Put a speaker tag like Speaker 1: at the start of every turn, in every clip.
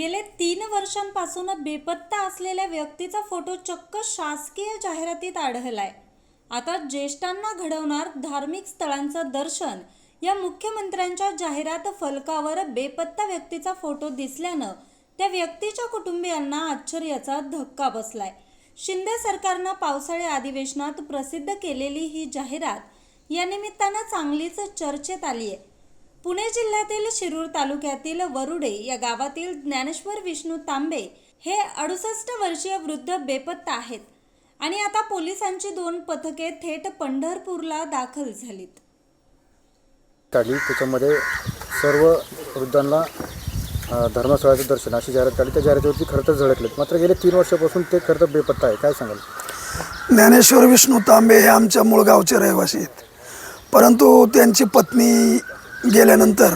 Speaker 1: गेले तीन वर्षांपासून बेपत्ता असलेल्या व्यक्तीचा फोटो चक्क शासकीय जाहिरातीत आढळलाय. आता ज्येष्ठांना घडवणार धार्मिक स्थळांचं दर्शन या मुख्यमंत्र्यांच्या जाहिरात फलकावर बेपत्ता व्यक्तीचा फोटो दिसल्यानं त्या व्यक्तीच्या कुटुंबियांना आश्चर्याचा धक्का बसलाय. शिंदे सरकारनं पावसाळी अधिवेशनात प्रसिद्ध केलेली ही जाहिरात या निमित्तानं चांगलीच चर्चेत आली आहे पुणे जिल्ह्यातील शिरूर तालुक्यातील वरुडे या गावातील ज्ञानेश्वर विष्णू तांबे हे अडुसष्ट वर्षीय वृद्ध बेपत्ता आहेत आणि आता पोलिसांची दोन पथके थेट पंढरपूरला दाखल झालीत.
Speaker 2: काढली. त्याच्यामध्ये सर्व वृद्धांना धर्मस्थळाचं दर्शन अशी जाहिरात काढली. त्या जाहिरातीवरती खरं तर झळकलेत. मात्र गेले तीन वर्षापासून ते खरं तर बेपत्ता आहे. काय सांगाल?
Speaker 3: ज्ञानेश्वर विष्णू तांबे हे आमच्या मूळ गावचे रहिवासी आहेत. परंतु त्यांची पत्नी गेल्यानंतर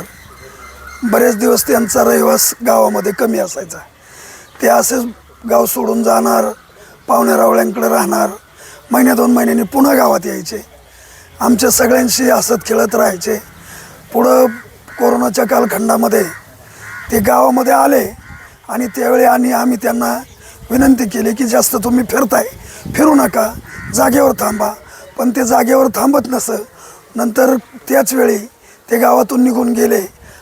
Speaker 3: बरेच दिवस त्यांचा रहिवास गावामध्ये कमी असायचा. ते असेच गाव सोडून जाणार पाहुण्या रावळ्यांकडे राहणार महिन्या दोन महिन्यांनी पुन्हा गावात यायचे. आमच्या सगळ्यांशी हसत खेळत राहायचे. पुढं कोरोनाच्या कालखंडामध्ये ते गावामध्ये आले आणि त्यावेळी आणि आम्ही त्यांना विनंती केली की जास्त तुम्ही फिरताय फिरू नका जागेवर थांबा. पण ते जागेवर थांबत नसं नंतर त्याच वेळी ते गावातून निघून गेले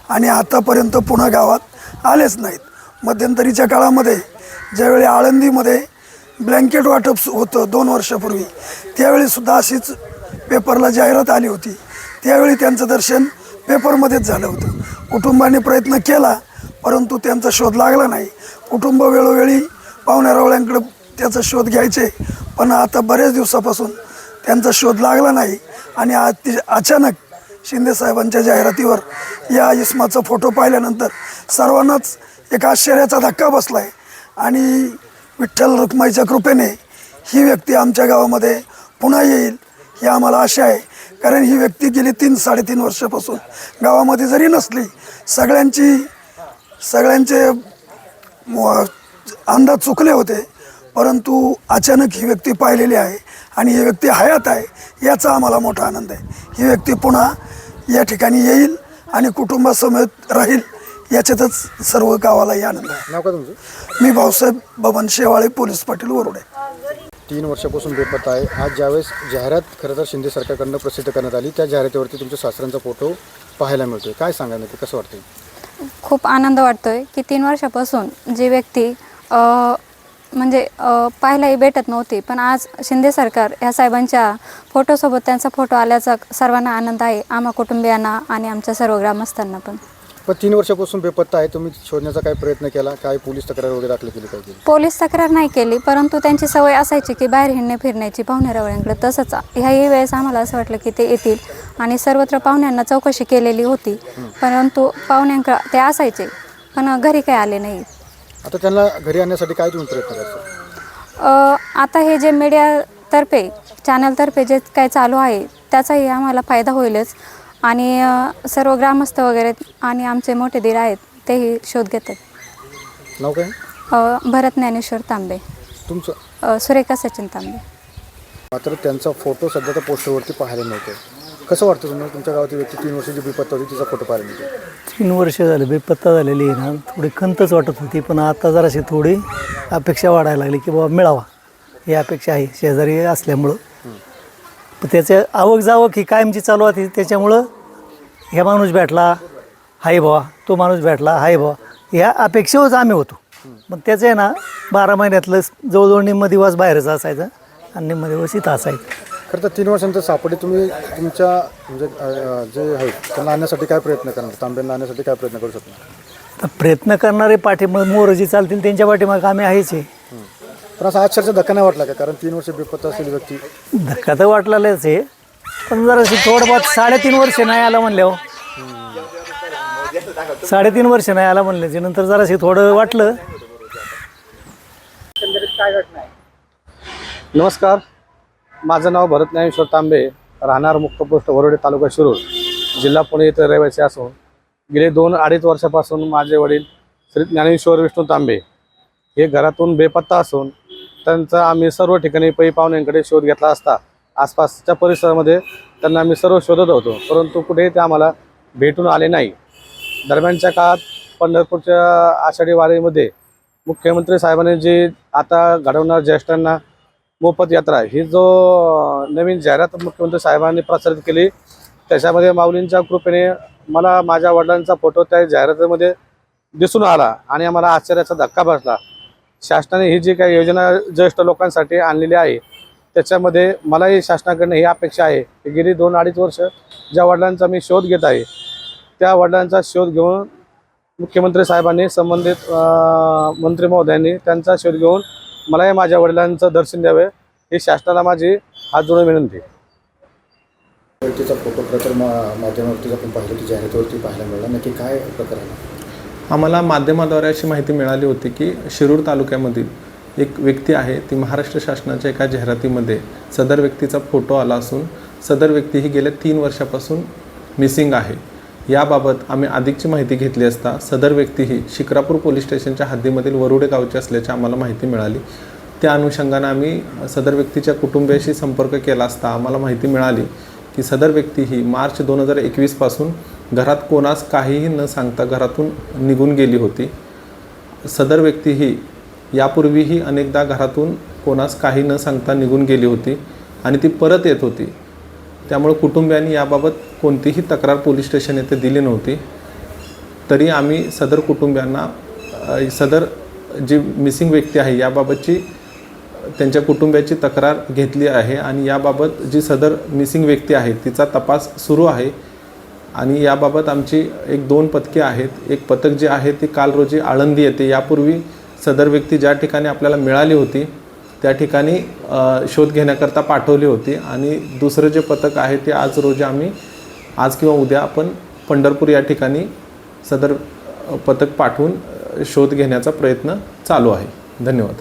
Speaker 3: आणि आतापर्यंत पुन्हा गावात आलेच नाहीत. मध्यंतरीच्या काळामध्ये ज्यावेळी आळंदीमध्ये ब्लँकेट वाटप होतं दोन वर्षापूर्वी त्यावेळीसुद्धा अशीच पेपरला जाहिरात आली होती. त्यावेळी त्यांचं दर्शन पेपरमध्येच झालं होतं. कुटुंबाने प्रयत्न केला परंतु त्यांचा शोध लागला नाही. कुटुंब वेळोवेळी पाहुण्यारावळ्यांकडे त्याचा शोध घ्यायचे पण आता बऱ्याच दिवसापासून त्यांचा शोध लागला नाही आणि अति अचानक शिंदेसाहेबांच्या जाहिरातीवर या इस्माचा फोटो पाहिल्यानंतर सर्वांनाच एक आश्चर्याचा धक्का बसला आहे आणि विठ्ठल रुक्माईच्या कृपेने ही व्यक्ती आमच्या गावामध्ये पुन्हा येईल ही आम्हाला आशा आहे. कारण ही व्यक्ती गेली तीन साडेतीन वर्षापासून गावामध्ये जरी नसली सगळ्यांची सगळ्यांचे अंदाज चुकले होते. परंतु अचानक ही व्यक्ती पाहिलेली आहे आणि ही व्यक्ती हयात आहे याचा आम्हाला मोठा आनंद आहे. ही व्यक्ती पुन्हा या ठिकाणी येईल आणि कुटुंबासमेत राहील याच्यातच सर्व गावालाही आनंद आहे.
Speaker 2: नाव का तुमचं?
Speaker 3: मी भाऊसाहेब बबन शेवाळे पोलीस पाटील वरुडे.
Speaker 2: तीन वर्षापासून बेपत्ता आहे. आज ज्यावेळेस जाहिरात खरं तर शिंदे सरकारकडनं प्रसिद्ध करण्यात आली त्या जाहिरातीवरती तुमच्या सासऱ्यांचा फोटो पाहायला मिळतोय. काय सांगा नक्की? कसं वाटतंय?
Speaker 4: खूप आनंद वाटतोय की तीन वर्षापासून जी व्यक्ती अ, म्हणजे पाहायलाही भेटत नव्हती. पण आज शिंदे सरकार ह्या साहेबांच्या फोटोसोबत त्यांचा फोटो आल्याचा सर्वांना आनंद आहे. आम्हा कुटुंबियांना आणि आमच्या सर्व ग्रामस्थांना पण.
Speaker 2: पण तीन वर्षापासून बेपत्ता आहे. तुम्ही शोधण्याचा काय प्रयत्न केला? काय पोलीस तक्रार वगैरे दाखल केली पाहिजे?
Speaker 4: पोलीस तक्रार नाही केली परंतु त्यांची सवय असायची की बाहेर हिंडणे फिरण्याची पाहुण्या रावळ्यांकडे तसंच. ह्याही वेळेस आम्हाला असं वाटलं की ते येतील आणि सर्वत्र पाहुण्यांना चौकशी केलेली होती. परंतु पाहुण्यांकडे ते असायचे पण घरी काही आले नाही.
Speaker 2: आता त्यांना घरी आणण्यासाठी काय तुम्ही प्रयत्न करता?
Speaker 4: अ, आता हे जे मीडियातर्फे चॅनलतर्फे जे काय चालू आहे त्याचाही आम्हाला फायदा होईलच. आणि अ, सर्व ग्रामस्थ वगैरे आणि आमचे मोठे दीर आहेत तेही शोध घेतात.
Speaker 2: नाव काय?
Speaker 4: अ, भरत ज्ञानेश्वर तांबे.
Speaker 2: तुमचं?
Speaker 4: अ, सुरेखा सचिन तांबे.
Speaker 2: मात्र त्यांचा फोटो सध्या त्या पोस्टरवरती पाहायला मिळतो कसं वाटतं तुम्हाला तुमच्या गावातील व्यक्ती तीन वर्षाची बेपत्ता होती तिचा फोटो पाहिला
Speaker 5: तीन वर्ष झाले बेपत्ता झालेली आहे ना. थोडी खंतच वाटत होती पण आता जराशी थोडी अपेक्षा वाढायला लागली की बाबा मिळावा. ही अपेक्षा आहे शेजारी असल्यामुळं. पण त्याचं आवक जावक ही कायमची चालू होती त्याच्यामुळं ह्या माणूस भेटला हाय बाबा तो माणूस भेटला हाय बाबा ह्या अपेक्षेवरच आम्ही होतो. पण त्याचं आहे ना बारा महिन्यातलं जवळजवळ निम्मदिवास बाहेरचा असायचं आणि निम्मदिवास इथं असायचं.
Speaker 2: खरं तर तीन वर्षांचं सापडे तुम्ही तुमच्या म्हणजे अं, जे आहेत त्यांना आणण्यासाठी काय प्रयत्न करणार? तांब्यांना आणण्यासाठी काय प्रयत्न करू शकता
Speaker 5: तर प्रयत्न करणारे पाठीमाग मोरं जी चालतील त्यांच्या पाठीमाग आम्ही आहेच आहे.
Speaker 2: पण असा आश्चर्याचा धक्का नाही वाटला का? कारण तीन वर्ष बेपत्ता असलेली व्यक्ती.
Speaker 5: धक्का तर वाटलेलाच आहे. पण जरा थोडं बहुत साडेतीन वर्ष नाही आला म्हणले हो. साडेतीन वर्ष नाही आला म्हणल्याच्या नंतर जराशी थोडं वाटलं.
Speaker 6: नमस्कार. माझं नाव भरत ज्ञानेश्वर तांबे राहणार मुक्त पोस्ट वरोडे तालुका शिरूर जिल्हा पुणे येथे रहिवासी असून गेले दोन अडीच वर्षापासून माझे वडील श्री ज्ञानेश्वर विष्णू तांबे हे घरातून बेपत्ता असून त्यांचा आम्ही सर्व ठिकाणी पै पाहुण्यांकडे शोध घेतला असता. आसपासच्या परिसरामध्ये त्यांना आम्ही सर्व शोधत होतो परंतु कुठेही ते आम्हाला भेटून आले नाही. दरम्यानच्या काळात पंढरपूरच्या आषाढी वारीमध्ये मुख्यमंत्री साहेबांनी जी आता घडवणार ज्येष्ठांना मोफत यात्रा. ही जो नवीन जाहिरात मुख्यमंत्री साहेबांनी प्रसारित केली त्याच्यामध्ये माऊलींच्या कृपेने मला माझ्या वडिलांचा फोटो त्या जाहिरातीमध्ये दिसून आला आणि आम्हाला आश्चर्याचा धक्का बसला. शासनाने ही जी काही योजना ज्येष्ठ लोकांसाठी आणलेली आहे त्याच्यामध्ये मलाही शासनाकडनं ही अपेक्षा आहे की गेली दोन अडीच वर्ष ज्या वडिलांचा मी शोध घेत आहे त्या वडिलांचा शोध घेऊन मुख्यमंत्री साहेबांनी संबंधित मंत्री महोदयांनी त्यांचा शोध घेऊन मलाही माझ्या वडिलांचं दर्शन द्यावे ही शासनाला माझी हात जोडून विनंती.
Speaker 2: फोटो खरं तर मा माध्यमावरतीच आपण पाहिलं की जाहिरातीवरती पाहायला मिळाला. नक्की काय प्रकरण आहे?
Speaker 7: आम्हाला माध्यमाद्वारे अशी माहिती मिळाली होती की शिरूर तालुक्यामधील एक व्यक्ती आहे ती महाराष्ट्र शासनाच्या एका जाहिरातीमध्ये सदर व्यक्तीचा फोटो आला असून सदर व्यक्ती ही गेल्या तीन वर्षापासून मिसिंग आहे. याबाबत आम्ही अधिकची माहिती घेतली असता सदर व्यक्ती ही शिक्रापूर पोलीस स्टेशनच्या हद्दीमधील वरुडे गावची असल्याची आम्हाला माहिती मिळाली. त्या अनुषंगानं आम्ही सदर व्यक्तीच्या कुटुंबियाशी संपर्क केला असता आम्हाला माहिती मिळाली की सदर व्यक्ती ही मार्च दोन हजार एकवीसपासून घरात कोणास काहीही न सांगता घरातून निघून गेली होती. सदर व्यक्ती ही यापूर्वीही अनेकदा घरातून कोणास काही न सांगता निघून गेली होती आणि ती परत येत होती. त्यामुळे कुटुंबियांनी याबाबत कोणतीही तक्रार पोलीस स्टेशन येथे दिली नव्हती. तरी आम्ही सदर कुटुंबियांना सदर जी मिसिंग व्यक्ती आहे याबाबतची त्यांच्या कुटुंबियाची तक्रार घेतली आहे आणि याबाबत जी सदर मिसिंग व्यक्ती आहे तिचा तपास सुरू आहे. आणि याबाबत आमची एक दोन पथके आहेत. एक पथक जे आहे ते काल रोजी आळंदी येते. यापूर्वी सदर व्यक्ती ज्या ठिकाणी आपल्याला मिळाली होती त्या ठिकाणी शोध घेण्याकरता पाठवली होती. आणि दुसरं जे पथक आहे ते आज रोजी आम्ही आज किंवा उद्या आपण पंढरपूर या ठिकाणी सदर पथक पाठवून शोध घेण्याचा प्रयत्न चालू आहे. धन्यवाद.